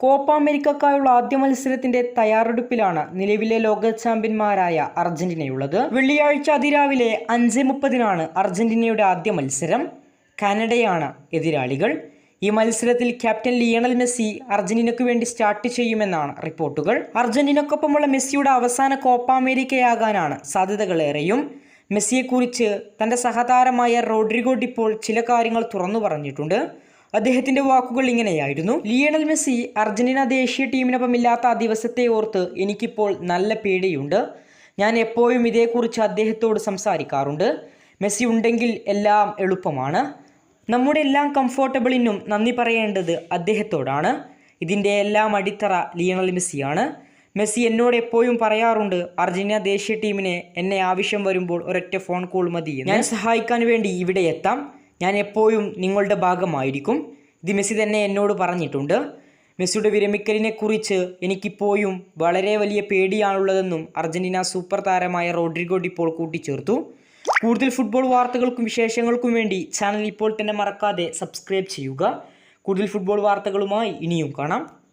Copa അമേരിക്കക്കായുള്ള ആദ്യ മത്സരത്തിന്റെ തയ്യാറെടുപ്പിലാണ് നിലവിലെ ലോക ചാമ്പ്യന്മാരായ അർജന്റീനയുള്ളത്. വെള്ളിയാഴ്ച അതിരാവിലെ അഞ്ച് മുപ്പതിനാണ് അർജന്റീനയുടെ ആദ്യ മത്സരം. കാനഡയാണ് എതിരാളികൾ. ഈ മത്സരത്തിൽ ക്യാപ്റ്റൻ ലിയണൽ മെസ്സി അർജന്റീനയ്ക്ക് വേണ്ടി സ്റ്റാർട്ട് ചെയ്യുമെന്നാണ് റിപ്പോർട്ടുകൾ. അർജന്റീനക്കൊപ്പമുള്ള മെസ്സിയുടെ അവസാന കോപ്പ അമേരിക്കയാകാനാണ് സാധ്യതകളേറെയും. മെസ്സിയെക്കുറിച്ച് തന്റെ സഹതാരമായ റോഡ്രിഗോ ഡിപ്പോൾ ചില കാര്യങ്ങൾ തുറന്നു പറഞ്ഞിട്ടുണ്ട്. അദ്ദേഹത്തിന്റെ വാക്കുകൾ ഇങ്ങനെയായിരുന്നു. ലിയണൽ മെസ്സി അർജന്റീന ദേശീയ ടീമിനൊപ്പമില്ലാത്ത ആ ദിവസത്തെ ഓർത്ത് എനിക്കിപ്പോൾ നല്ല പേടിയുണ്ട്. ഞാൻ എപ്പോഴും ഇതേക്കുറിച്ച് അദ്ദേഹത്തോട് സംസാരിക്കാറുണ്ട്. മെസ്സി ഉണ്ടെങ്കിൽ എല്ലാം എളുപ്പമാണ്. നമ്മുടെ എല്ലാം കംഫോർട്ടബിളിനും നന്ദി പറയേണ്ടത് അദ്ദേഹത്തോടാണ്. ഇതിന്റെ എല്ലാം അടിത്തറ ലിയണൽ മെസ്സിയാണ്. മെസ്സി എന്നോട് എപ്പോഴും പറയാറുണ്ട് അർജന്റീന ദേശീയ ടീമിനെ എന്നെ ആവശ്യം വരുമ്പോൾ ഒരൊറ്റ ഫോൺ കോൾ മതി ഞാൻ സഹായിക്കാൻ വേണ്ടി ഇവിടെ എത്താം. ഞാൻ എപ്പോഴും നിങ്ങളുടെ ഭാഗമായിരിക്കും. ഇത് മെസ്സി തന്നെ എന്നോട് പറഞ്ഞിട്ടുണ്ട്. മെസ്സിയുടെ വിരമിക്കലിനെക്കുറിച്ച് എനിക്കിപ്പോഴും വളരെ വലിയ പേടിയാണുള്ളതെന്നും അർജന്റീന സൂപ്പർ താരമായ റോഡ്രിഗോ ഡിപ്പോൾ കൂട്ടിച്ചേർത്തു. കൂടുതൽ ഫുട്ബോൾ വാർത്തകൾക്കും വിശേഷങ്ങൾക്കും വേണ്ടി ചാനൽ ഇപ്പോൾ തന്നെ മറക്കാതെ സബ്സ്ക്രൈബ് ചെയ്യുക. കൂടുതൽ ഫുട്ബോൾ വാർത്തകളുമായി ഇനിയും കാണാം.